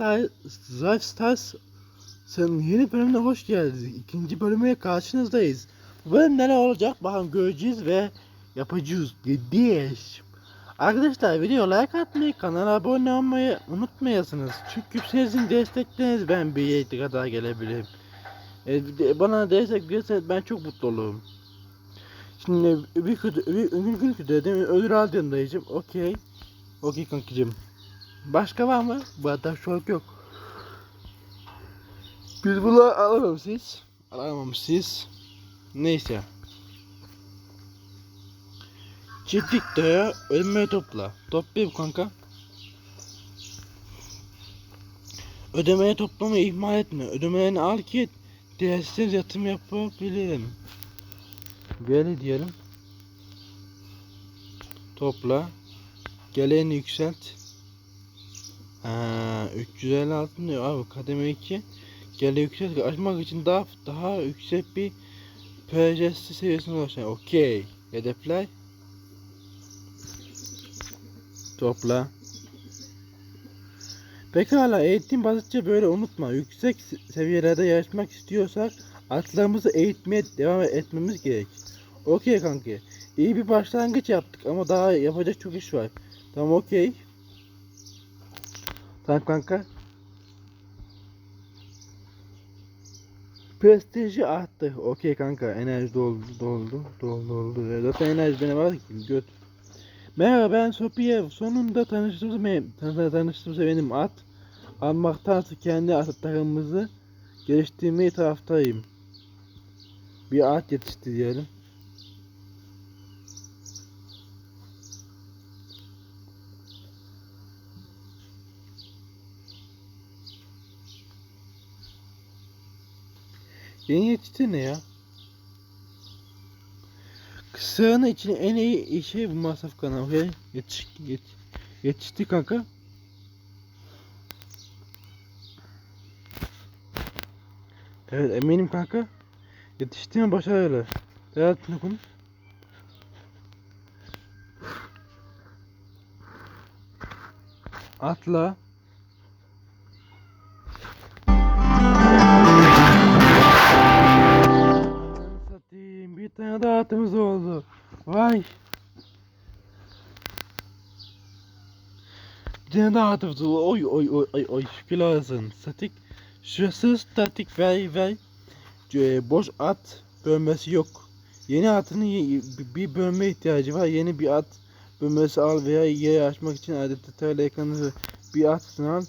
Style, Life Stars senin yeni bölümüne hoş geldiniz. İkinci bölümüne karşınızdayız. Bu bölüm neler olacak bakalım göreceğiz ve yapacağız. Gidiş. Arkadaşlar video like atmayı, kanala abone olmayı unutmayasınız. Çünkü sizin destekleriniz ben bir yere kadar gelebilirim. E, bana destek verirseniz ben çok mutlu olurum. Şimdi bir kötü, bir gün gün kötü değil mi? Ödül aldığım dayıcım. Okey. Okey kankacım. Başka var mı? Bu arada şok yok. Biz bunu alamamışız. Alamamışız. Neyse. Çiftlik daya ölmeyi topla. Toplayayım kanka. Ödemeyi toplamayı ihmal etme. Ödemelerini al ki değersiz yatırım yapabilirim. Böyle diyelim. Topla. Geleğini yükselt. Ha, 356 diyor abi kademe 2 gele yüksek açmak için daha daha yüksek bir PCS seviyesine ulaşan. Okey. Hedefler. Topla. Pekala eğitim basitçe böyle unutma. Yüksek se- seviyelerde yarışmak istiyorsak atlarımızı eğitmeye devam etmemiz gerek. Okey kanki. İyi bir başlangıç yaptık ama daha yapacak çok iş var. Tamam okey. Tamam kanka. Prestiji arttı. Okey kanka. Enerji doldu, doldu, doldu, doldu. Zaten enerji benim var ki göt. Merhaba ben Sophia. Sonunda tanıştığımız me tan- tanıştığımız benim at. Almaktansa kendi atlarımızı geliştirmeyi taraftayım. Bir at yetişti diyelim. Yeni yetişti ne ya? Kısağının için en iyi işi bu masraf kanalı. Okey. Yetiş, yet, yetişti kanka. Evet eminim kanka. Yetişti mi başarılı. Evet bunu Atla. Tane daha oldu. Oy oy oy oy oy. Olsun. Statik. Şurası statik ver. Ee, boş at bölmesi yok. Yeni atının bir bölme ihtiyacı var. Yeni bir at bölmesi al veya yeri açmak için adeta tel ekranı bir at al.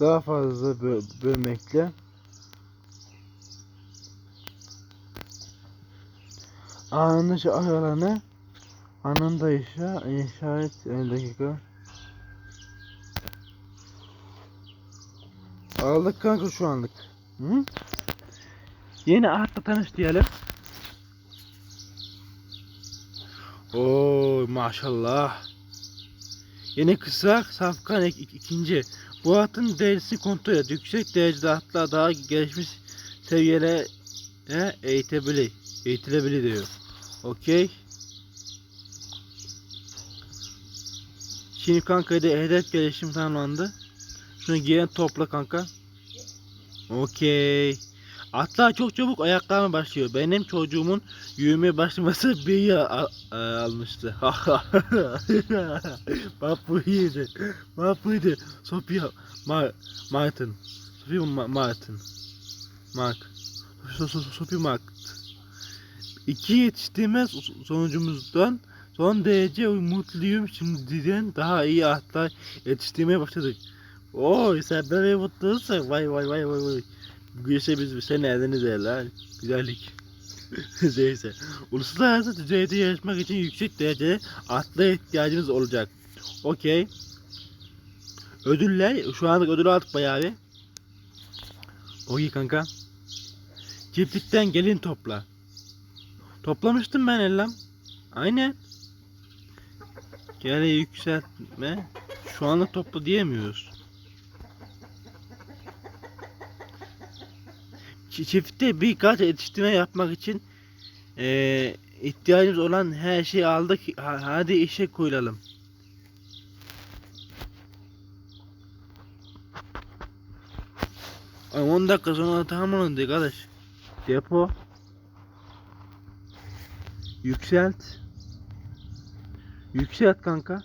Daha fazla bö- bölmekle Anış alanı anında inşa inşa et 50 dakika Aldık kanka şu anlık Hı? Yeni atla tanış diyelim Oo maşallah Yeni kısa safkan ik- ik- ikinci bu atın derisi kontrol et. Yüksek derecede atlar daha gelişmiş seviyelere eğitebilir. Eğitilebilir diyor. Okey. Şimdi kanka de hedef gelişim tamamlandı. Şunu giyen topla kanka. Okey. Atlar çok çabuk ayaklanma başlıyor. Benim çocuğumun yürümeye başlaması bir yıl e, almıştı. Bak buydu. Sophia Ma Martin. Sophia Ma Martin. Mark. So so Sophia Mark. İki yetiştirme so- sonucumuzdan son derece mutluyum. Şimdiden daha iyi atlar yetiştirmeye başladık. Oy sen böyle mutlusun. Vay vay vay vay vay. Gece biz sen eldiniz lan. Güzellik. Neyse. Uluslararası düzeyde yarışmak için yüksek derecede atla ihtiyacımız olacak. Okey. Ödüller. Şu anlık ödül aldık bayağı bir. Okey kanka. Çiftlikten gelin topla. Toplamıştım ben ellam. Aynen. Gele yükseltme. Şu anda topla diyemiyoruz. Çiftte birkaç yetiştirme yapmak için e, ihtiyacımız olan her şeyi aldık. Hadi işe koyulalım. Ay 10 dakika sonra tamam olacak arkadaş. Depo. Yükselt. Yükselt kanka.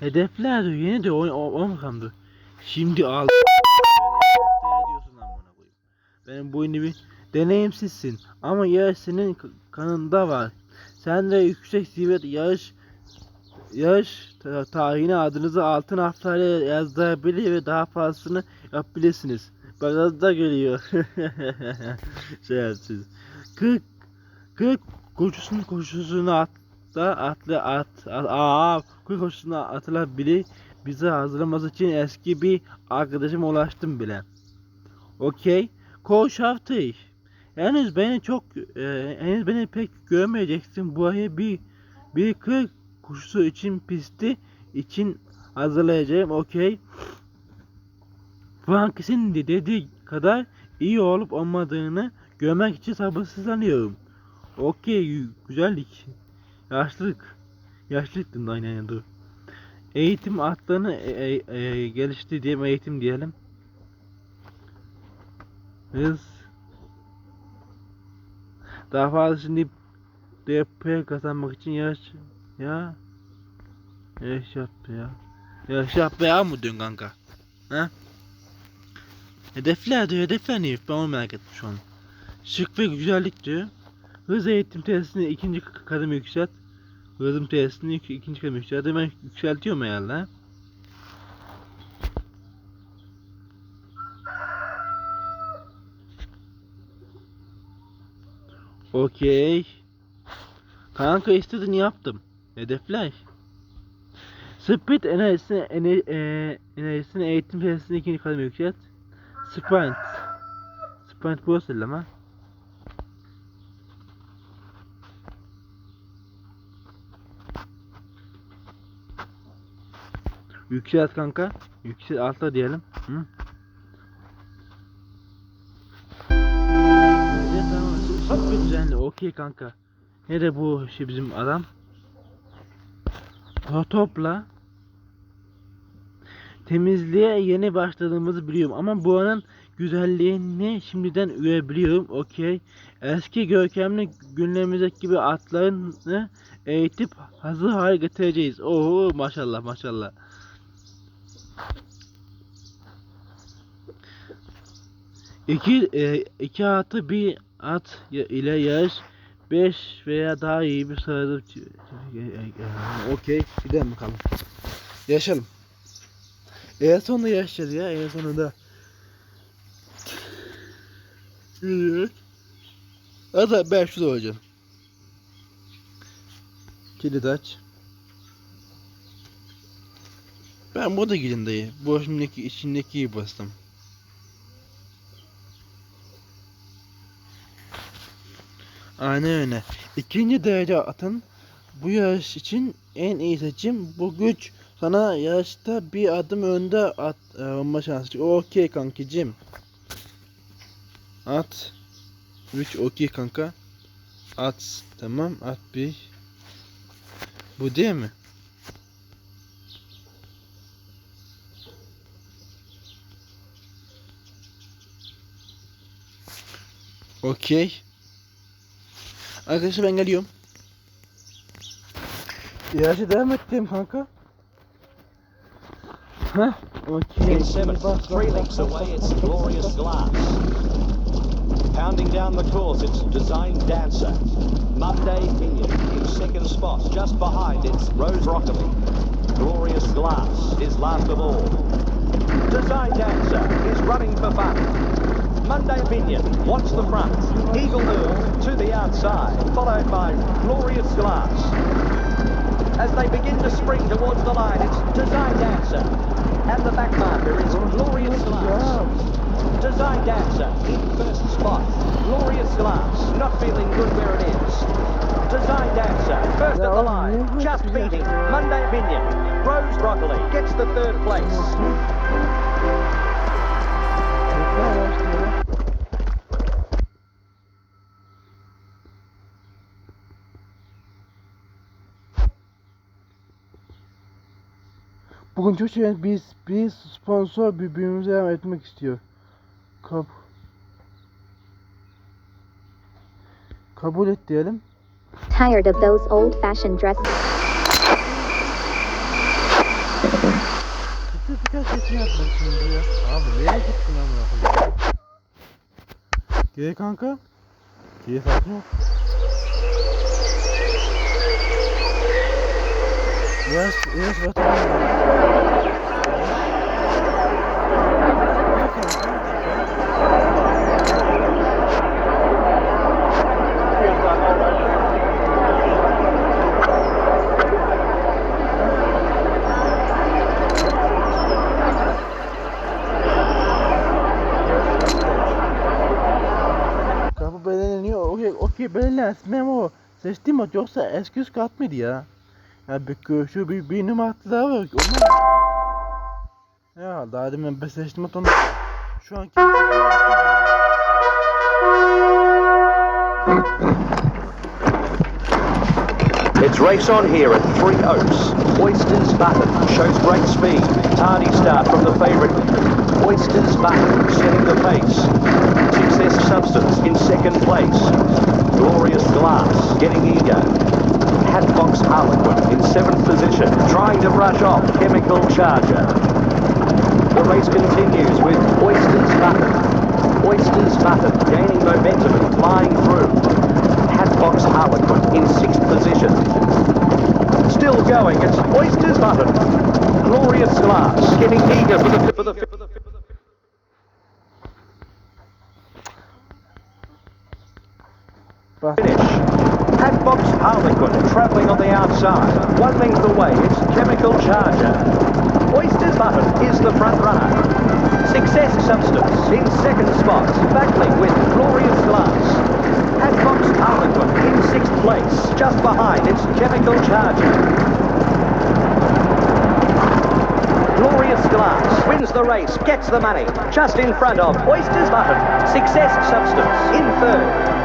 Hedefler diyor yeni diyor o, o, o makamdı. Şimdi al. Benim bu bir deneyimsizsin ama yarış senin kanında var. Sen de yüksek zirvet yarış yarış ta- tarihine adınızı altın harflerle yazdırabilir ve daha fazlasını yapabilirsiniz. Biraz da geliyor. Şerefsiz. 40 40 koşusunun koşusunu atla atla at, at aa 40 koşusuna atılabilir. Bizi hazırlaması için eski bir arkadaşıma ulaştım bile. Okey. Koş hafta. Henüz beni çok e, henüz beni pek görmeyeceksin. Bu ay bir bir 40 kuşu için pisti için hazırlayacağım. Okey. Frankis'in de dediği kadar iyi olup olmadığını görmek için sabırsızlanıyorum. Okey, güzellik. Yaşlılık. Yaşlılıktın da aynen dur. Eğitim atlarını e, e, e, gelişti diyelim eğitim diyelim. Hız. Daha fazla şimdi DP kazanmak için yarış ya yarış yap ya. Yarış yap ya mı diyorsun kanka? Ha? Hedefler diyor, hedefler ne? Ben onu merak ettim şu. Şık ve güzellik diyor. Hız eğitim testini ikinci kademe yükselt. Hızım testini ik- ikinci kademe yükselt. Hemen yükseltiyorum herhalde. ha? Okey. Kanka istediğini yaptım. Hedefler. Speed enerjisini, ener, e, enerjisini eğitim testini ikinci kademe yükselt. Sprint. Sprint Pro ama. Yükselt kanka. Yükselt altta diyelim. Hı? Evet tamam. Super düzenli. Okey kanka. Nerede bu şey bizim adam? To topla. Temizliğe yeni başladığımızı biliyorum ama bu anın güzelliğini şimdiden görebiliyorum. Okey. Eski görkemli günlerimizdeki gibi atlarını eğitip hazır hale getireceğiz. Oo maşallah maşallah. İki, e, iki atı bir at ile yarış 5 veya daha iyi bir sırada okey gidelim bakalım. Yaşalım. En sonunda yaşayacağız ya en sonunda. Evet. Hatta 500 olacağım. Kilit aç. Ben burada gidin dayı. Bu şimdiki içindekiyi bastım. Aynen öyle. İkinci derece atın bu yarış için en iyi seçim. Bu güç sana yarışta bir adım önde at e, olma şansı. Okey kankicim. At. 3 okey kanka. At. Tamam at bir. Bu değil mi? Okey. Arkadaşlar ben geliyorum. Yarışı devam ettim kanka. Seventh, three lengths away, it's Glorious Glass. Pounding down the course, it's Design Dancer. Monday Minion in second spot. Just behind, it's Rose Rockaby. Glorious Glass is last of all. Design Dancer is running for fun. Monday Minion wants the front. Eagle Moon to the outside, followed by Glorious Glass. As they begin to spring towards the line, it's Design Dancer. And the back marker is Glorious Glass. Design Dancer in first spot. Glorious Glass, not feeling good where it is. Design Dancer, first at the line, just beating Monday Minion. Rose Broccoli gets the third place. Bugün çok şey biz biz sponsor birbirimize yardım etmek istiyor. Kab kabul et diyelim. Tired of those old fashioned dresses? Sertifika sesini yapmak şimdi ya. Abi nereye gittin amına koyayım? Gel kanka. Gel sakin ol. Gel kanka. Kapı belirleniyor. Okey, okey belirlensin. Memo. Seçtim mi yoksa eski üst kat mıydı ya? Daha var. Onu... Ya daha demin ben seçtim onu. Şu an It's race on here at Three Oaks. Oysters Button shows great speed. Tardy start from the favourite. Oysters Button setting the pace. Success Substance in second place. Glorious Glass getting eager. Hatbox Harlequin in seventh position, trying to brush off Chemical Charger. The race continues with Oysters Button. Oysters Button gaining momentum and flying through. Hatbox Harlequin in sixth position. Still going, it's Oysters Button. Glorious Glass getting eager for the... For the, for the finish. Hatbox Harlequin travelling on the outside. One length away, it's Chemical Charger. Oysters Button is the front runner. Success Substance in second spot, battling with Glorious Glass. Hatbox Harlequin in sixth place, just behind it's Chemical Charger. Glorious Glass wins the race, gets the money, just in front of Oysters Button. Success Substance in third.